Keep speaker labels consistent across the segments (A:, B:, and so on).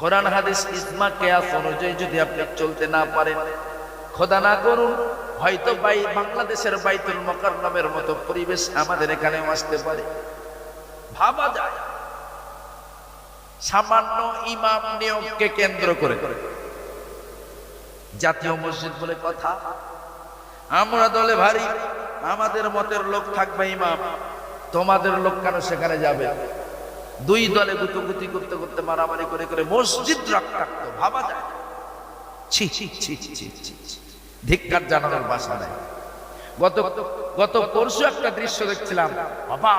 A: কোরআন, হাদিস ইসমা কেয়াস অনুযায়ী যদি আপনি চলতে না পারেন, খোদা না করুন, হয়তো বাই বাংলাদেশের বাইতুল মোকাররমের মতো পরিবেশ আমাদের এখানেও আসতে পারে। ভাবা যায়। সামান্য ইমাম নিয়োগকে কেন্দ্র করে। জাতীয় মসজিদ বলে কথা, আমরা দলে ভারী, আমাদের মতের লোক থাকবে ইমাম, তোমাদের লোক কেন সেখানে যাবে? দুই দলে গুতুগুতি করতে করতে, মারামারি করে করে মসজিদ রক্তাক্ত, ভাবা যায় ছি ছি ছি ছি ছি। ধিক্কার জানানোর বাসা নাই। গত গত পরশু একটা দৃশ্য দেখছিলাম। বাবা,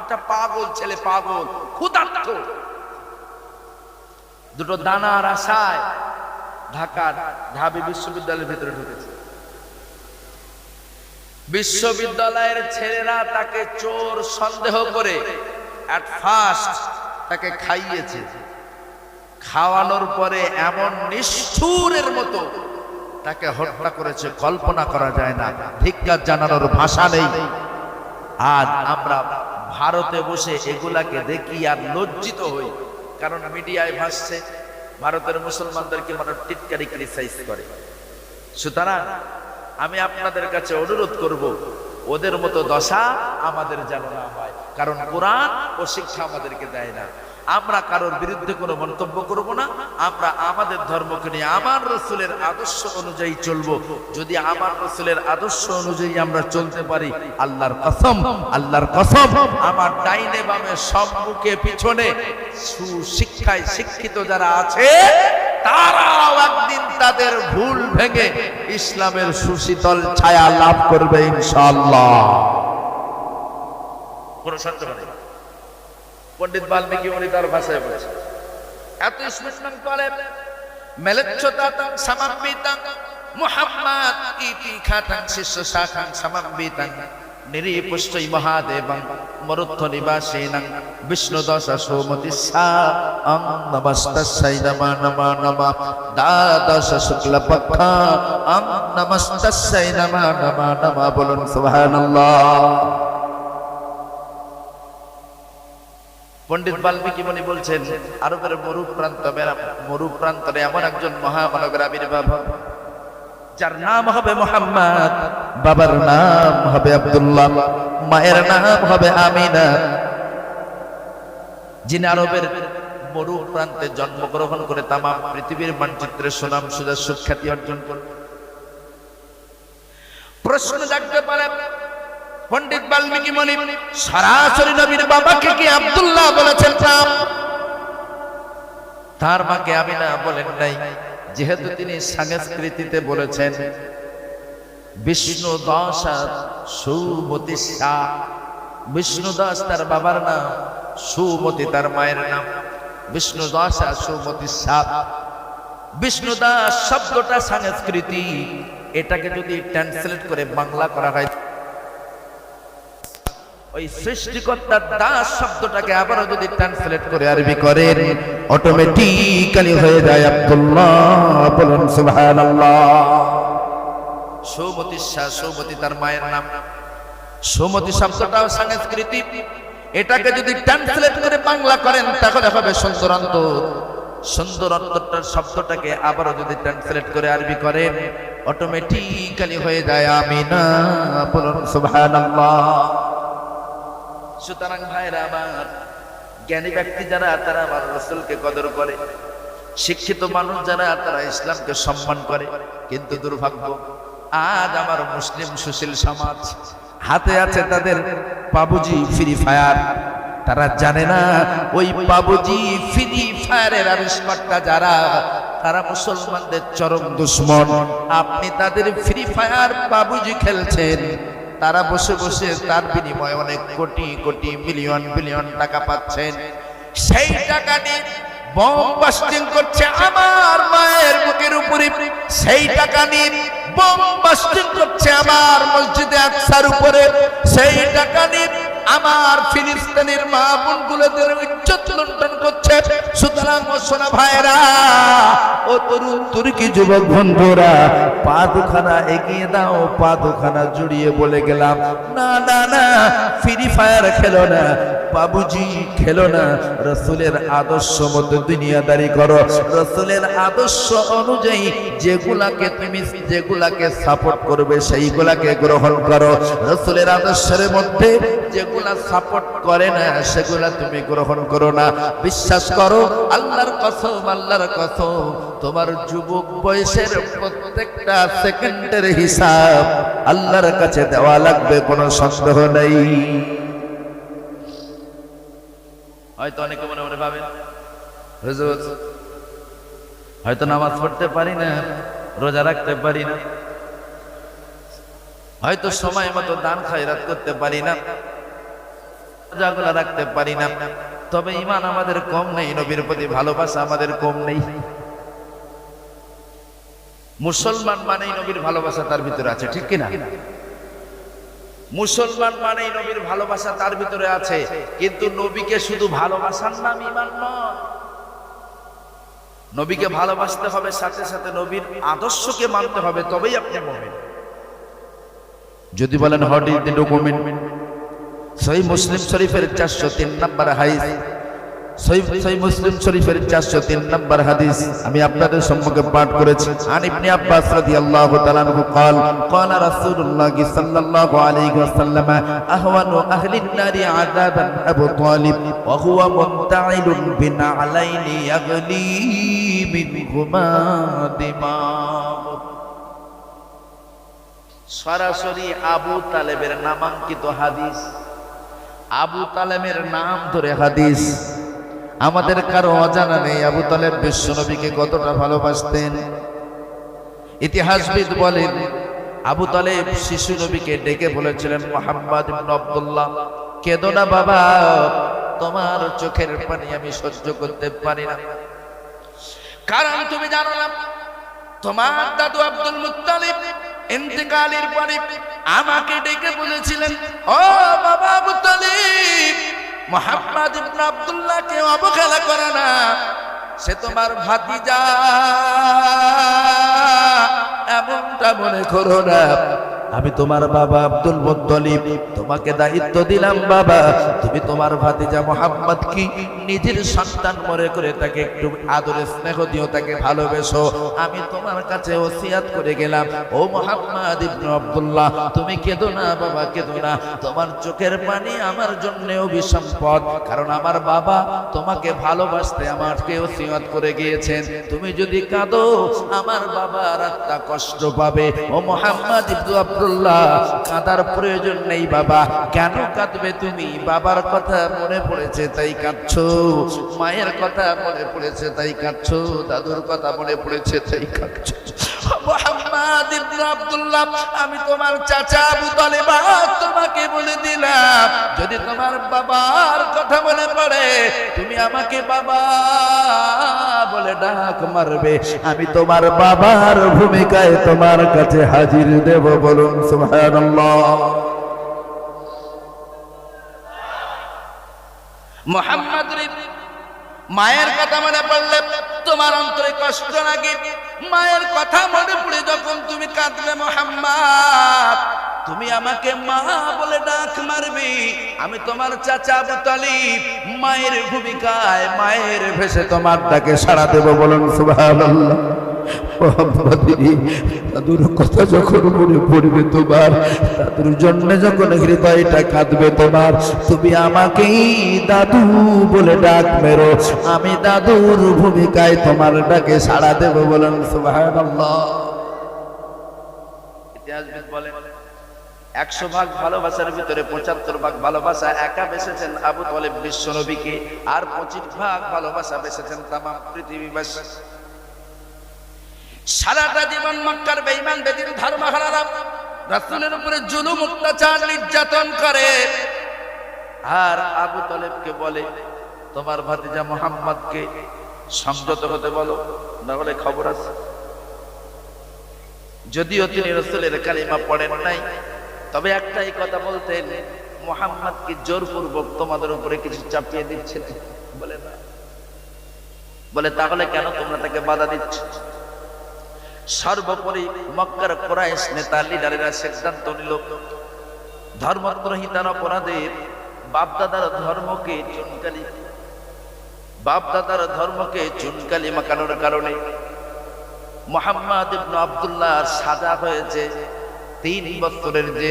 A: একটা পাগল ছেলে, পাগল, ক্ষুধার্ত। দুটো দানার আশায় ঢাকার ঢাবি বিশ্ববিদ্যালয়ের ভিতরে ঢুকেছে। বিশ্ববিদ্যালয়ের ছেলেরা তাকে চোর সন্দেহ করে অ্যাট ফার্স্ট তাকে খাইয়েছে। খাওয়ানোর পরে এমন নিষ্ঠুরের মতো তাকে হত্যা করেছে, কল্পনা করা যায় না, ধিক্কার জানানোর ভাষা নেই। আজ আমরা ভারতে বসে এগুলাকে দেখি আর লজ্জিত হই, কারণ মিডিয়ায় ভাসছে, ভারতের মুসলমানদেরকে মানুষ টিটকারি ক্রিটিসাইজ করে। সুতরাং আমি আপনাদের কাছে অনুরোধ করব, ওদের মতো দশা আমাদের যেন না হয়। কারণ কোরআন ও শিক্ষা আমাদেরকে দেয় না। আমরা কারোর বিরুদ্ধে কোনো মন্তব্য করব না। আমরা আমাদের ধর্মকে নিয়ে, আমার রসুলের আদর্শ অনুযায়ী চলবো। যদি আমার রসুলের আদর্শ অনুযায়ী আমরা চলতে পারি, আল্লাহর কসম আল্লাহর কসম, আমার ডাইনে বামে সম্মুখে পিছনে সুশিক্ষায় শিক্ষিত যারা আছে, তারাও একদিন তাদের ভুল ভেঙে ইসলামের সুশীতল ছায়া লাভ করবে ইনশাআল্লাহ। কোনো সন্দেহ নেই। পণ্ডিত বাল্মীকি উনি তার ভাষায় বলেছে এত স্মরণ করে মেলেচ্ছতাতাং সমাম্বিতাং ইতি খাতাং শিষ্য শাখাং সমাম্বিতাং, নিরীপুষ্টই মহাদেবং, মরুত্থ নিবাসীনাং, বিষ্ণু দশ সোমতি সা, নমস্তস্যৈ নমা নমা নমা, দ্বাদশ শুক্ল পক্ষ অং নমস্তস্যৈ নমা নমা নমা, বলুন সুবহানাল্লাহ। পণ্ডিত বাল্মীকি মনি বলছেন, আরবের মরু প্রান্ত মরু প্রান্তরে এমন একজন মহামানবের আবির্ভাব। যার নাম হবে মোহাম্মদ, বাবার নাম হবে আব্দুল্লাহ, মায়ের নাম হবে আমিনা। যিনি আরবের মরু প্রান্তে জন্মগ্রহণ করে তাম পৃথিবীর মানচিত্রে সুনাম সুদা সুখ্যাতি অর্জন করবে প্রশ্ন জাগতে পারে পণ্ডিত বাল্মীকি মনি সরাসরি নবীর বাবাকে কি আব্দুল্লাহ বলেছেন নাম তার মাকে আমি না বলেন নাই, যেহেতু তিনি সংস্কৃতিতে বলেছেন বিষ্ণু দাস সুমতি শাহ। বিষ্ণু দাস তার বাবার নাম, সুমতি তার মায়ের নাম বিষ্ণু দাস আর সুমতি শাহ। বিষ্ণু দাস শব্দটা সংস্কৃতি, এটাকে যদি ট্রান্সলেট করে বাংলা করা হয় ওই সৃষ্টিকর্তার দাস শব্দটাকে আবারও যদি ট্রান্সলেট করে আরবি করেন অটোমেটিক্যালি হয়ে যায় আব্দুল্লাহ। বলুন, সুবহানাল্লাহ। সৌমতি শাহ, সৌমতি তার মায়ের নাম। সৌমতি শব্দটাও সংস্কৃতি এটাকে যদি ট্রান্সলেট করে বাংলা করেন, তাহলে হবে সুন্দর অন্তর। সুন্দর অন্তরটার শব্দটাকে আবারও যদি ট্রান্সলেট করে আরবি করেন অটোমেটিক্যালি হয়ে যায় আমিনা। বলুন, সুবহানাল্লাহ। সুতরাং ভাইরা আমার, জ্ঞানী ব্যক্তি যারা, তারা আমার রসুলকে কদর করে। শিক্ষিত মানুষ যারা, তারা ইসলামকে সম্মান করে। কিন্তু দুর্ভাগ্য, আজ আমার মুসলিম সুশীল সমাজ, হাতে আছে তাদের পাবুজি ফ্রি ফায়ার। তারা জানে না, ওই বাবুজি ফ্রি ফায়ারের আবিষ্কারটা যারা, তারা মুসলমানদের চরম দুশ্মন। আপনি তাদের ফ্রি ফায়ার বাবুজি খেলছেন। তারা বসে বসে তার বিনিময়ে অনেক কোটি কোটি, মিলিয়ন, বিলিয়ন টাকা পাচ্ছেন। সেই টাকা নিয়ে বম বাস্টিং করছে আমার মায়ের বুকের উপরে। সেই টাকা নিয়ে বম বাস্টিং করছে আমার মসজিদে আকসার উপরে। সেই টাকা নিয়ে আমার ফিলিস্তিনের মা বোনগুলোদের ইজ্জত লুণ্ঠন করছে। সুতরাং সোনা ভাইরা ও তরুণ তুর্কি যুবক বন্ধুরা পা দুখানা এগিয়ে দাও পা দুখানা জড়িয়ে বলে গেলাম, না না না ফ্রি ফায়ার খেলো না, বাবুজি খেলো না, রসুলের আদর্শ মতো দুনিয়াদারি করো, রসুলের আদর্শ অনুযায়ী যেগুলাকে তুমি, যেগুলাকে সাপোর্ট করবে, সেইগুলাকে গ্রহণ করো, রসুলের আদর্শের মধ্যে যেগুলা সাপোর্ট করে না, সেগুলা তুমি গ্রহণ করো না। বিশ্বাস করো, আল্লাহর কসম আল্লাহর কসম, তোমার যুবক বয়সের প্রত্যেকটা সেকেন্ডের হিসাব আল্লাহর কাছে দেওয়া লাগবে, কোনো সন্দেহ নেই। হয়তো অনেকে মনে মনে ভাবেন হয়তো নামাজ পড়তে পারি না, রোজা রাখতে পারি না, হয়তো সময় মতো দান খায়রাত করতে পারি না। রোজাগুলা রাখতে পারি না। তবে ইমান আমাদের কম নেই, নবীর প্রতি ভালোবাসা আমাদের কম নেই। মুসলমান মানেই নবীর ভালোবাসা তার ভিতরে আছে, ঠিক কিনা? মুসলমান মানেই নবীর ভালোবাসা তার ভিতরে আছে, কিন্তু নবীকে শুধু ভালোবাসার নাম ইমান নয়। নবীকে ভালোবাসতে হবে, সাথে সাথে নবীর আদর্শকে মানতে হবে, তবেই আপনি মোমেন। যদি বলেন হোয়াট ইজ ডকুমেন্ট। সহি মুসলিম শরীফের চারশো তিন নম্বর হাইস সহি মুসলিম শরীফের চারশো তিন নম্বর হাদিস আমি আপনাদের সম্মুখে পাঠ করেছি আন ইবনে আব্বাস রাদিয়াল্লাহু তাআলা আনহু قال قال رسول الله صلى الله عليه وسلم اهون اهل النار عذابا ابو طالب وهو منتعل بنعلين يغلي منهما دماغ সরাসরি আবু তালেবের নামাঙ্কিত হাদিস আবু তালেমের নাম ধরে হাদিস। আমাদের কারও অজানা নেই আবু তালেব বিশ্বনবীকে কতটা ভালোবাসতেন। ইতিহাসবিদ বলেন, আবু তালেব শিশু নবীকে ডেকে বলেছিলেন, মোহাম্মদ আব্দুল্লাহ, কেঁদো না বাবা, তোমার চোখের পানি আমি সহ্য করতে পারি না। কারণ তুমি জানো না তোমার দাদু আব্দুল মুতালিব ইন্তেকালের পরে আমাকে ডেকে বলেছিলেন, ও বাবা মুতালিব তালিব মোহাম্মদ ইবনে আব্দুল্লাহকে অবহেলা করে না, সে তোমার ভাতিজা। এমনটা মনে করো না আমি তোমার বাবা আব্দুল মুত্তালিব। তোমাকে দায়িত্ব দিলাম, বাবা। তুমি তোমার ভাতিজা মোহাম্মদ কি? নিজের সন্তান মনে করে তাকে একটু আদরে স্নেহ দিও, তাকে ভালোবেসো। আমি তোমার কাছে ওসিয়াত করে গেলাম। ও মোহাম্মদ ইবনে আব্দুল্লাহ, তুমি কেঁদো না, বাবা, কেঁদো না। তোমার চোখের পানি আমার জন্য অভিসম্পদ, কারণ আমার বাবা তোমাকে ভালোবাসতে আমাকে ওসিয়াত করে গিয়েছেন। তুমি যদি কাঁদো, আমার বাবা আত্মা কষ্ট পাবে। ও মোহাম্মদ ইবনে আব্দুল্লাহ, কাঁদার প্রয়োজন নেই বাবা। কেন কাঁদবে তুমি? বাবার কথা মনে পড়েছে, তাই কাঁদছ। মায়ের কথা মনে পড়েছে, তাই কাঁদছ। দাদুর কথা মনে পড়েছে, তাই কাঁদছ। আব্দুল্লাহ, আমি তোমার চাচা আবু তালেব যদি তোমার বাবার কথা মনে পড়ে, তুমি আমাকে বাবা বলে ডাক মারবে। আমি তোমার বাবার ভূমিকায় তোমার কাছে হাজির দেব বলুন মোহাম্মদ মায়ের কথা মনে পড়লে তোমার অন্তরে কষ্ট লাগে মায়ের কথা মনে পড়ে যখন তুমি কাঁদবে মোহাম্মদ তুমি আমাকে মা বলে ডাক মারবি। আমি তোমার চাচা আবু তালিব। মায়ের ভূমিকায়, মায়ের ভেসে তোমার ডাকে সাড়া দেব বলুন যখন তোমার তুমি আমাকেই দাদু বলে ডাক আমি দাদুর ভূমিকায় তোমার ডাকে সাড়া দেব বলেন, সুবহানাল্লাহ। ইতিহাসবিদ বলেন একশো ভাগ ভালোবাসার ভিতরে পঁচাত্তর ভাগ ভালোবাসা একা বেসেছেন আবু তলেব বিশ্ব নবীকে, আর পঁচিশ ভাগ ভালোবাসা বেসেছেন তাম পৃথিবীবাসী। সারাটা জীবন মক্কার বেঈমান, বেদিন ধর্মহারারা রাসূলের উপরে জুলুম, অত্যাচার, নির্যাতন করে। আর আবু তলেবকে বলে, তোমার ভাতিজা মোহাম্মদকে সংযত হতে বলো না হলে খবর আছে। যদিও তিনি রসুলের কালিমা পড়েন নাই তবে একটাই কথা বলতেন মোহাম্মদকে জোরপূর্বক তোমাদের উপরে কিছু চাপিয়ে দিচ্ছে বলে না। বলে, তাহলে কেন তোমরা তাকে বাধা দিচ্ছ? সর্বোপরি মক্কার কোরাইশ নেতা, লিডারেরা সিদ্ধান্ত নিল, ধর্মগ্রহিতার অপরাধের বাপদাদার ধর্মকে চুনকালি, বাপদাদার ধর্মকে চুনকালি মাকানোর কারণে মোহাম্মদ ইবনু আব্দুল্লাহ সাজা হয়েছে। তিন বছরের যে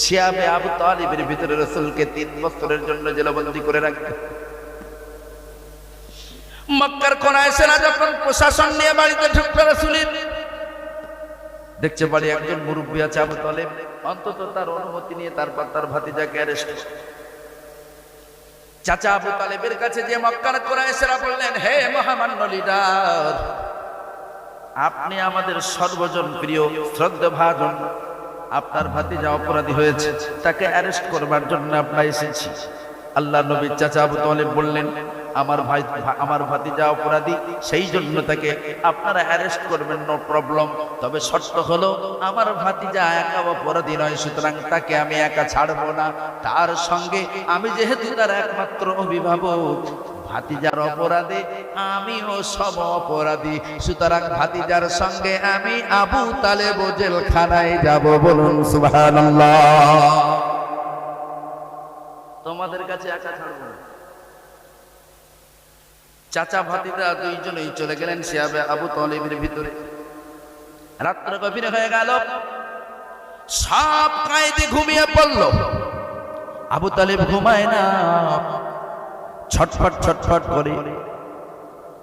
A: শিয়াবে আবু তালিবের ভিতরে রসুলকে তিন বছরের জন্য জেলবন্দি করে রাখবে মক্কার কোনায় সেনা যখন প্রশাসন নিয়ে বাড়িতে ঢুকবে রসুলের, দেখছে বাড়ি একজন মুরব্বী আছে আবু তালেব, অন্তত তার অনুমতি নিয়ে তারপর তার ভাতিজাকে অ্যারেস্ট চাচা আবু তালেবের কাছে যে মক্কার কোরআন সেরা বললেন, হে মহামান্য লিডার আপনি আমাদের সর্বজন প্রিয় শ্রদ্ধা ভাজন আপনার ভাতিজা অপরাধী হয়েছে, তাকে অ্যারেস্ট করবার জন্য আমরা এসেছি। আল্লাহ নবীর চাচা আবু তালেব বললেন, আমার ভাই আমার ভাতিজা অপরাধী, সেই জন্য তাকে আপনারা অ্যারেস্ট করবেন নো প্রবলেম তবে শর্ত হলো, আমার ভাতিজা একা অপরাধী নয়, সুতরাং তাকে আমি একা ছাড়বো না। তার সঙ্গে আমি যেহেতু তার একমাত্র অভিভাবক ভাতিজার অপরাধে আমিও সম অপরাধী। সুতরাং ভাতিজার সঙ্গে আমি আবু তালেব জেলখানায় যাব বলুন, সুবহানাল্লাহ। তোমাদের কাছে একা ছাড়বো চাচা ভাতিরা দুইজনেই চলে গেলেন শিয়াবে আবু তলিবের ভিতরে। রাত্র গভীর হয়ে গেল। সব কায়দে ঘুমিয়ে পড়ল। আবু তালিব ঘুমায় না। ছটফট ছটফট করে।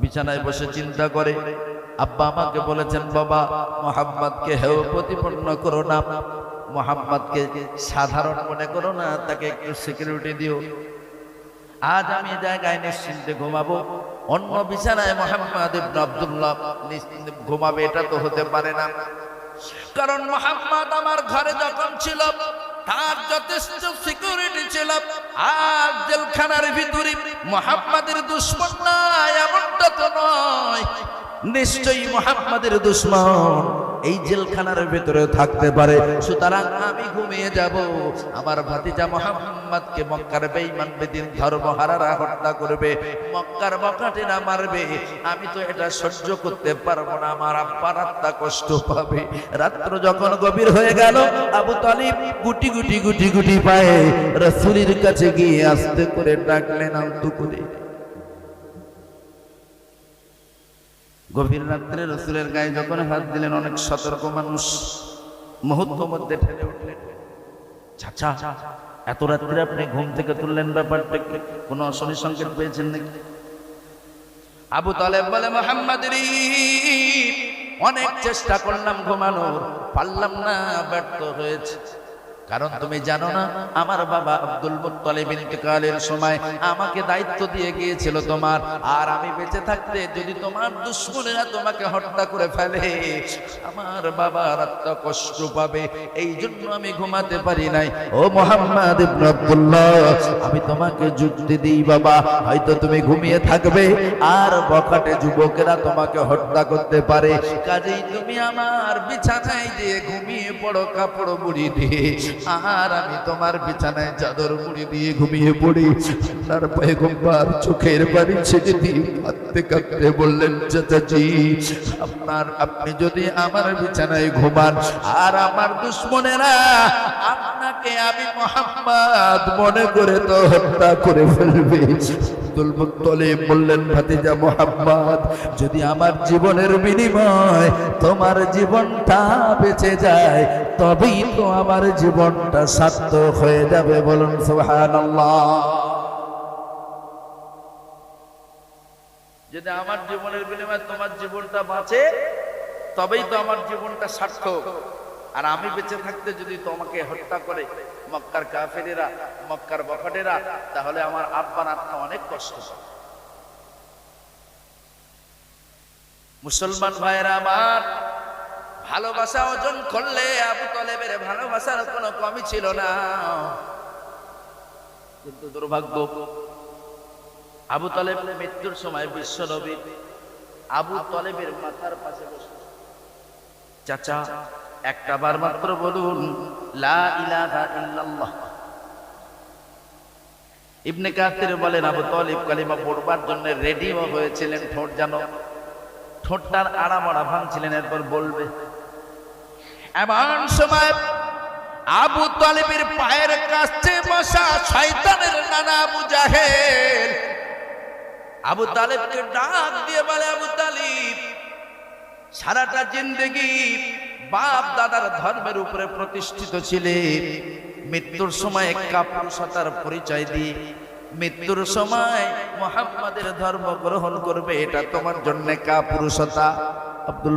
A: বিছানায় বসে চিন্তা করে, আব্বা আমাকে বলেছেন, বাবা, মোহাম্মদকে হেও প্রতিপন্ন করো না। মোহাম্মদকে সাধারণ মনে করো না, তাকে একটু সিকিউরিটি দিও। আজ আমি জায়গায় নিশ্চিন্তে ঘুমাবো। অন্য বিছানায় মোহাম্মদ ইবনে আব্দুল্লাহ নিশ্চিন্তে ঘুমাবে, এটা তো হতে পারে না। কারণ মোহাম্মদ আমার ঘরে যখন ছিল তার যথেষ্ট সিকিউরিটি ছিল। আর জেলখানার ভিতরে মোহাম্মদের দুশ্মন নাই, এমনটা তো নয়। নিশ্চয়ই মোহাম্মদের দুশ্মন। এই জেলখানার ভিতরে থাকতে পারে। সুতরাং আমি ঘুমিয়ে যাব। আমার ভাতিজা মোহাম্মদকে মক্কার বেঈমান বেদিন ধর্মহারারা হত্যা করবে, মক্কার বকাটেরা মারবে। আমি তো এটা সহ্য করতে পারব না। আমার আব্বার আত্মা কষ্ট পাবে। রাত্র যখন গভীর হয়ে গেল, আবু তালিব গুটি গুটি গুটি গুটি পায়ে রসুলির কাছে গিয়ে আস্তে করে ডাকলেন, আলতু করে। গভীর রাত্রে রসুলের গায়ে যখন হাত দিলেন, অনেক সতর্ক মানুষ মুহূর্ত মধ্যে ঠেলে উঠলেন। চাচা, এত রাত্রে আপনি ঘুম থেকে তুললেন ব্যাপারটা? কোনো অশনি সংকেত পেয়েছেন নাকি? আবু তালেব বলে, মোহাম্মদ অনেক চেষ্টা করলাম ঘুমানোর, পারলাম না, ব্যর্থ হয়েছে। কারণ তুমি জানো না, আমার বাবা আব্দুল মুত্তালিব ইন্তেকালের সময় আমাকে দায়িত্ব দিয়ে গিয়েছিল তোমার। আর আমি বেঁচে থাকতে যদি তোমার দুশ্মনেরা তোমাকে হত্যা করে ফেলে, আমার বাবা আত্মা কষ্ট পাবে। এই জন্য আমি ঘুমাতে পারি নাই। ও মোহাম্মদ আব্দুল্লাহ, আমি তোমাকে যুক্তি দিই বাবা, হয়তো তুমি ঘুমিয়ে থাকবে, আর বখাটে যুবকেরা তোমাকে হত্যা করতে পারে। কাজেই তুমি আমার বিছানায় দিয়ে ঘুমিয়ে পড়ো, কাপড় মুড়ি দিয়ে। আর আমি তোমার বিছানায় চাদর মুড়ি দিয়ে ঘুমিয়ে পড়ি। তার পয়গম্বর চোখের বাড়ি ছেড়ে দিয়ে কাঁদতে কাঁদতে বললেন, চাচাজি, আপনার, আপনি যদি আমার বিছানায় ঘুমান, আর আমার দুশ্মনেরা আপনাকে আমি মোহাম্মদ মনে করে তো হত্যা করে ফেলবে। আব্দুল মুত্তলিব বললেন, ভাতিজা মোহাম্মদ, যদি আমার জীবনের বিনিময় তোমার জীবনটা বেঁচে যায়, তবেই তো আমার জীবনটা সার্থক হয়ে যাবে। বলুন, সুবহানাল্লাহ। যদি আমার জীবনের বিনিময়ে তোমার জীবনটা বাঁচে, তবেই তো আমার জীবনটা সার্থক। আর আমি বেঁচে থাকতে যদি তোমাকে হত্যা করে মক্কার কাফেরেরা, মক্কার বখাটেরা তাহলে আমার আব্বার আত্মা অনেক কষ্ট পাবে মুসলমান ভাইয়েরা আমার, ভালোবাসা অর্জন করলে আবু তলেবের ভালোবাসার কোনো কমই ছিল না। কিন্তু দুর্ভাগ্য, আবু তলেব মৃত্যুর সময় বিশ্ব নবী আবু তলেবের মাথার পাশে বসে। চাচা একটা বার মাত্র বলুন, লা ইবনে কাতির বলেন, আবু তলিব কালিমা পড়বার জন্য রেডিও হয়েছিলেন ঠোঁট যেন। ঠোঁটটার আড়ামড়া ভাঙছিলেন, এরপর বলবে, এমন সময় আবু তালিবের পায়ের কাছে বসা শয়তানের নানা আবু জাহেল আবু তালেবকে ডাক দিয়ে বলে, আবু তালিব, সারাটা জিন্দগি বাপ দাদার ধর্মের উপরে প্রতিষ্ঠিত ছিলে। মৃত্যুর সময় কাপুরুষতার পরিচয় দিয়ে মৃত্যুর সময় মোহাম্মদের ধর্ম গ্রহণ করবে, এটা তোমার জন্য কাপুরুষতা। আব্দুল